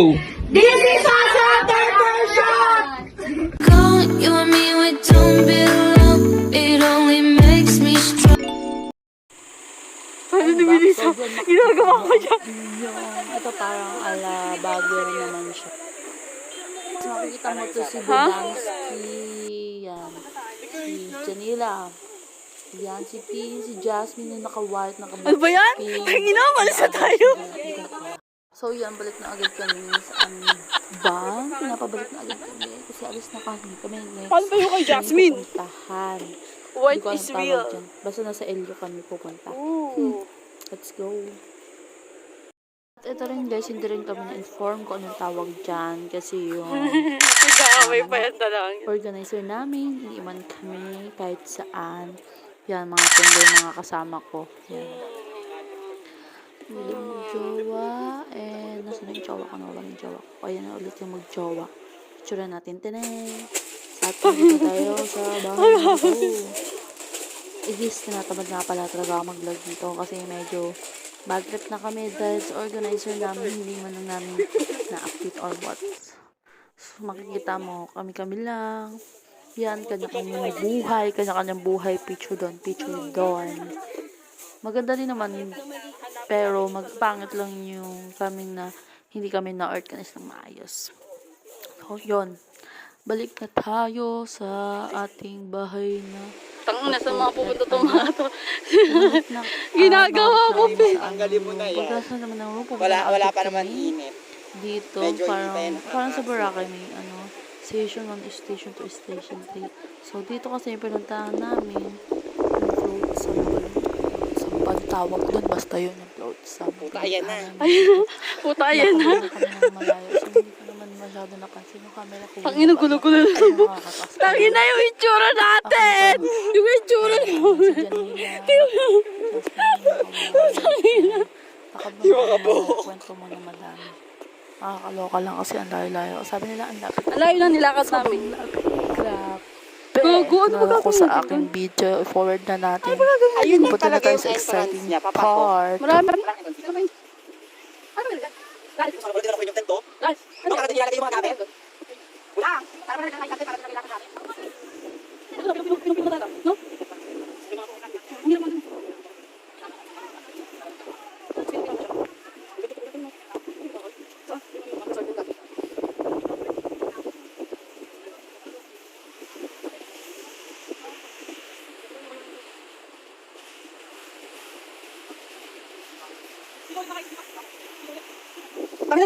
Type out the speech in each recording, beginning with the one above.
This is Asa Shot! Calling you and me, we don't belong. It only makes me strong. Ano ni Melissa? Ginagawa ko siya. Yung, ito parang ala bago rin naman siya. Makikita mo to si Ha? Budansky, yan. Si Janila. Yan, si P, si Jasmine yung naka-white, naka Ano ba yan? Tangina, malis na tayo. So, yan, balik na agad kami sa aming bank. Pinapabalik na agad kami. Kasi alis na kami. Kami next. Paano ba yung kay Jasmine? Kami pupuntahan. White Hindi ko alam is tawag real. dyan. Basta nasa Elio kami pupunta. Ooh. Let's go. At ito rin guys, hindi rin kami na-inform kung anong tawag dyan. Kasi yung Nag-aaway pa yan talagang. organizer namin, iniiwan kami kahit saan. Yan, mga tuloy mga kasama ko. Yan. Hindi mag-jowa. And, nasa na yung jowa ko? Nawala yung jowa ko. Ayan na ulit yung mag-jowa. Tsura natin. Sa atin dito tayo sa bahay ko. Igis, tinatamad nga pala talaga ako mag-vlog dito kasi medyo bad trip na kami dahil sa organizer namin hindi man lang namin na-update or what. So, makikita mo, kami-kami lang. Yan, kanya-kanyang buhay, kanya-kanyang buhay, picture doon, picture doon. Maganda din naman, pero magpangit lang yung kami na hindi kami na-organize ng maayos. So, yun. Balik na tayo sa ating bahay na Tangina sa mga pupunta itong mga to. na, Ginagawa mo, pe. Tanggalin mo na yan. Pagkasa naman ng room, Wala, wala pa naman init. Dito, Medyo parang, parang sa Boracay may ano, station 1, station 2, station 3. So, dito kasi yung pinuntahan namin, yung float sa sa pagtawag doon, basta yun float sa Puta, ayan na. Puta, ayan na. masyado napansin yung camera ko. Tangina, gulo-gulo na Ay, nakakataas. Tangina yung itsura natin! Yung itsura mo. Si Janila. Tangina. Di Kwento mo na madami. Nakakaloka lang kasi ang layo-layo. Sabi nila ang lapit. Ang layo na nilakad namin. Grabe. Gago, ano ba ako gagawin sa aking video. Forward na natin. Ayun na Punta na talaga tayo yung sa exciting niya, part. Marami. Ano ba yung tento? Ano ka nilalagay yung mga gamit? Wala. Para ba nagkakay para nagkakay namin? No? Kami na,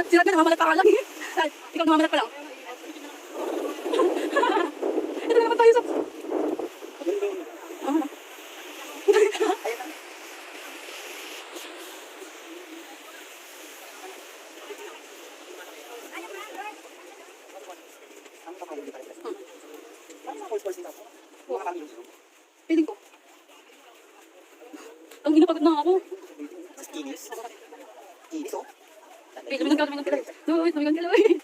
sila na, namamalat pa ka lang. Ikaw namamalat pa lang. Ito na naman tayo sa... Piling ko. Ang ginapagod na ako. Kinis. Kinis, oh. Lumigang ka, lumigang ka. Wait, lumigang ka. Wait.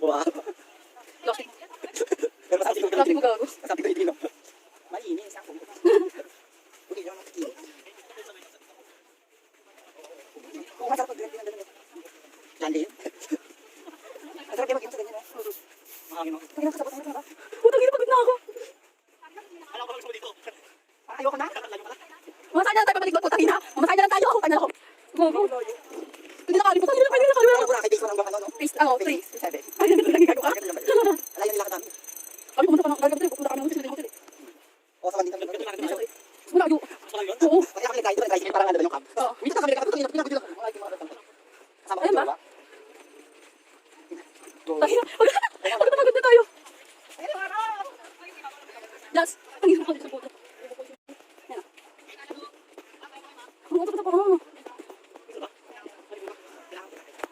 Wow. Plastic. Plastic mo ko hindi, no? Malinis, ako. Hindi naman makikinis. Oo, masarap din. Masarap din mag-direct sa bata, ano Putang ina, pagod na ako. Alam ko lang gusto mo dito. Ah, ayoko na. Mamasaya na lang tayo pabalik. Putang ina. Mamasaya na lang tayo. Putang ina ako. Gogo. Hindi nakalimutan. Putang ina, pwede nakalimutan. Wala, kay base mo hanggang ano, no? Face, ano, three. Base, seven. Ay, hindi na gago ka. Ganun lang ba? Alayo nila ka namin. Kami pumunta ka ng gago tayo. Pupunta kami ng hotel. hotel. O, sa Mandingan. Wala, yo. Oo. Kasi ako nag-guide, nag-guide, parang ano ba yung camp? Oo. Minsan kami nag-guide, pinag- pinag- pinag- mga mga mga- Kasama ko ba? Pagod na, pagod na, tayo. Last. Ang ina, pagod sa puto. Yan na. Ang utak na pa.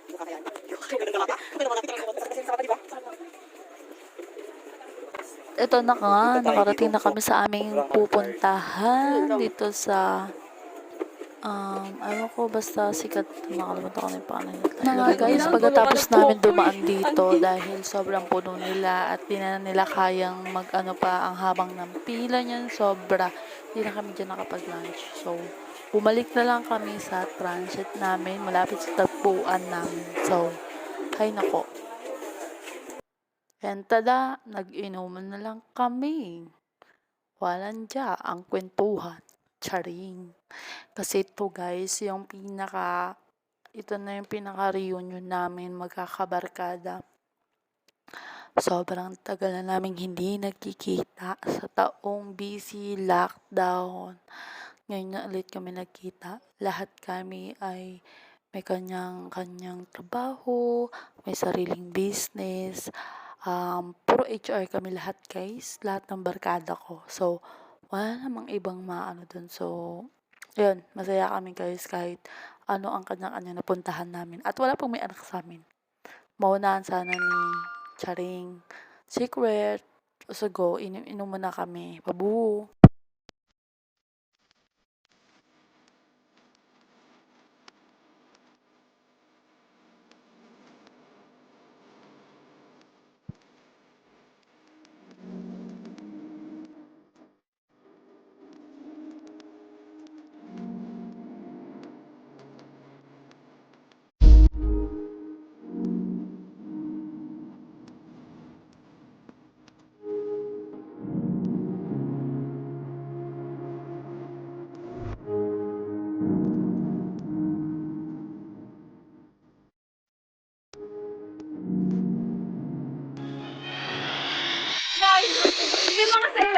Yung kakayahan. Yung ganun ka ba? Okay naman, nakita ko naman. Kasi sa mata, di ba? Ito na nga, nakarating na kami sa aming pupuntahan dito sa um, ano ko, basta sikat, nakalimutan ko na yung pangalan. Na nga guys, pagkatapos namin dumaan dito dahil sobrang puno nila at di na nila kayang mag ano pa ang habang ng pila niyan, sobra. Hindi na kami dyan nakapag-lunch. So, bumalik na lang kami sa transit namin malapit sa tagpuan namin. So, hay nako. And tada, nag-inuman na lang kami. Walang dya ang kwentuhan. Charing. Kasi ito guys, yung pinaka, ito na yung pinaka-reunion namin magkakabarkada. Sobrang tagal na namin hindi nagkikita sa taong busy lockdown. Ngayon na ulit kami nagkita. Lahat kami ay may kanyang-kanyang trabaho, may sariling business. Um, puro HR kami lahat guys. Lahat ng barkada ko. So, wala namang ibang maano dun. So, yun, masaya kami guys kahit ano ang kanya-kanya napuntahan namin. At wala pong may anak sa amin. Maunahan sana ni Charing. Secret. So go, inom, inom muna kami. Pabu.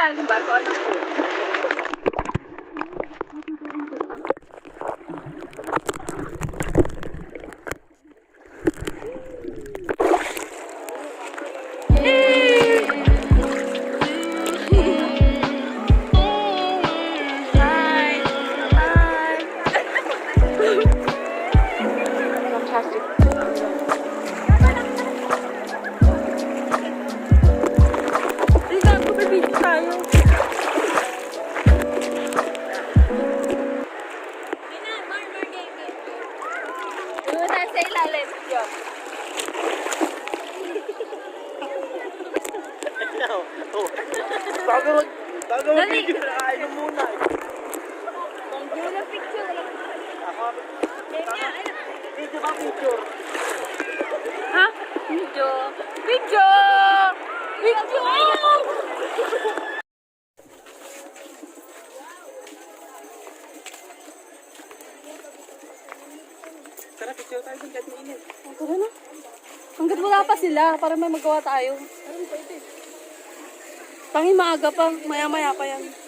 Mga sa ilalim sa ilalim. Yun. Bago mag... Bago mag-video na kain muna. Yung na picture. Video ba picture? Ha? Video. Video! Video! Tara, picture tayo dun kahit mainit. Tara na. Hanggat wala pa sila, para may magawa tayo. Tangi maaga pa, maya-maya pa yan.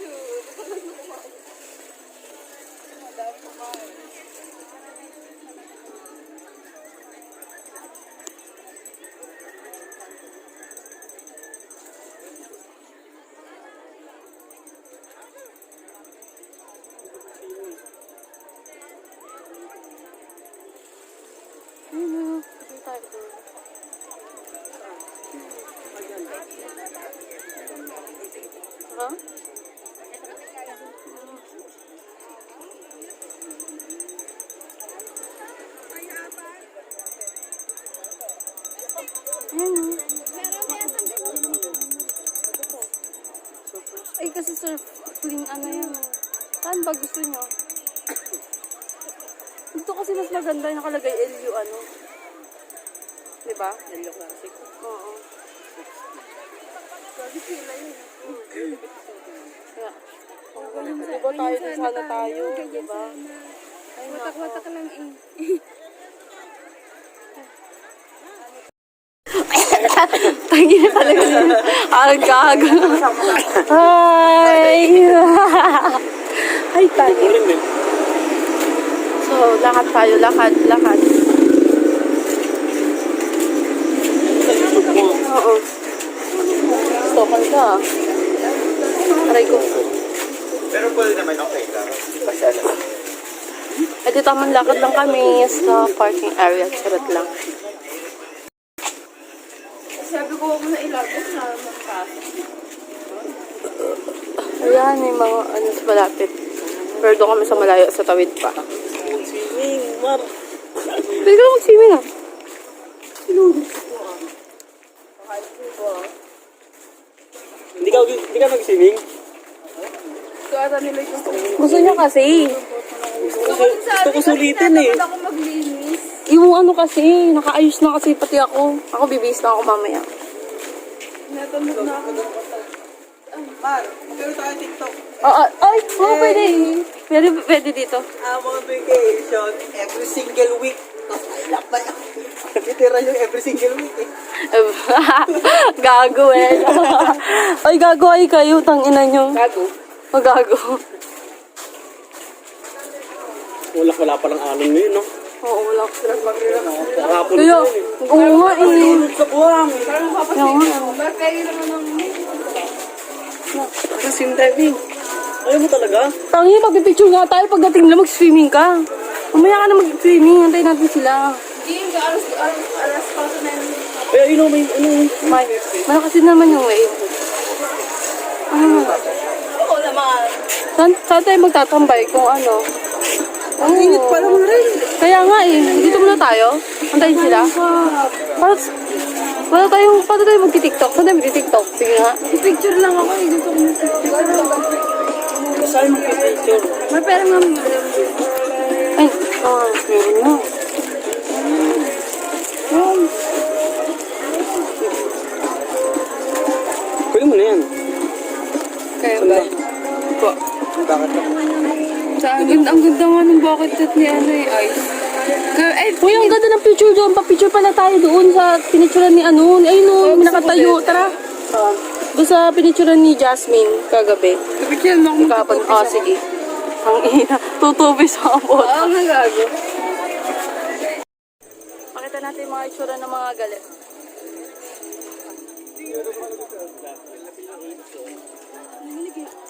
Gusto nyo? Dito kasi mas maganda yung nakalagay LU ano. Diba? Hello, classic. Oo. Lagi sila yun. Kaya, diba tayo din sana tayo, diba? Ay, Watak-watak lang eh. Tangi na talaga yun. Agag. Ay. Ay, tangi. So, lakad tayo, lakad, lakad. Oo. Stokan ka. Aray ko. Pero pwede naman okay lang. Kasi ano, Eh, di tamang lakad lang kami sa parking area. Charot lang. Sabi ko, huwag mo na ilagay sa Ayan, may mga ano sa malapit. Pero doon kami sa malayo, sa tawid pa. swimming, mar. Pwede ka lang mag-swimming ah. Hindi ka, hindi ka nag-swimming? Gusto niya kasi. Gusto ko sulitin eh. ako maglinis. Yung ano kasi, nakaayos na kasi pati ako. Ako bibis na ako mamaya. Natamad na ako. Mar, magkano tayo TikTok? Oo, ay, oo, pwede. Pwede, pwede dito. I'm on vacation every single week. Tapos I love my Titira yung every single week eh. gago eh. ay, gago ay kayo, tangina nyo. Gago. O, gago. Wala, wala palang alon ngayon, no? Oo, wala ko. Kahapon Kaya, pa yun, eh. oo nga eh. Sa buwang. Kaya nga. Ba't kayo naman ng... Kasi diving. Ayaw mo talaga? Tangi, magpipicture nga tayo pagdating nila mag-swimming ka. Mamaya ka na mag-swimming, antayin natin sila. Hindi, alas, alas, alas, na yun. Eh, ayun, oh, may, ano, May, malakas din naman yung wave. Nga? Oo naman. Saan, saan tayo magtatambay kung ano? Ang init pa naman rin. Kaya nga eh, dito muna tayo. Antayin sila. Para, para tayo, para tayo magti-tiktok. Saan tayo magti-tiktok? Sige nga. Picture lang ako eh. Gusto ko saan mag-picture? May pera nga mo. Ay, ah, meron na. Pwede mo na yan. Kaya ba? Po. Bakit ang ganda, ang ganda nga ng bucket hat ni ano eh, Ice. Kaya, ay, Uy, ang ganda ng picture doon. Pa-picture pala tayo doon sa pinicturean ni ano. Ay, no, may nakatayo. Tara. Doon sa pinicturean ni Jasmine kagabi. Picture mo ako Kapon. Oh, sige. Ang ina. Tutubis sa abot. Oo, nga gago. Pakita natin yung mga itsura ng mga galit. Nanginig eh.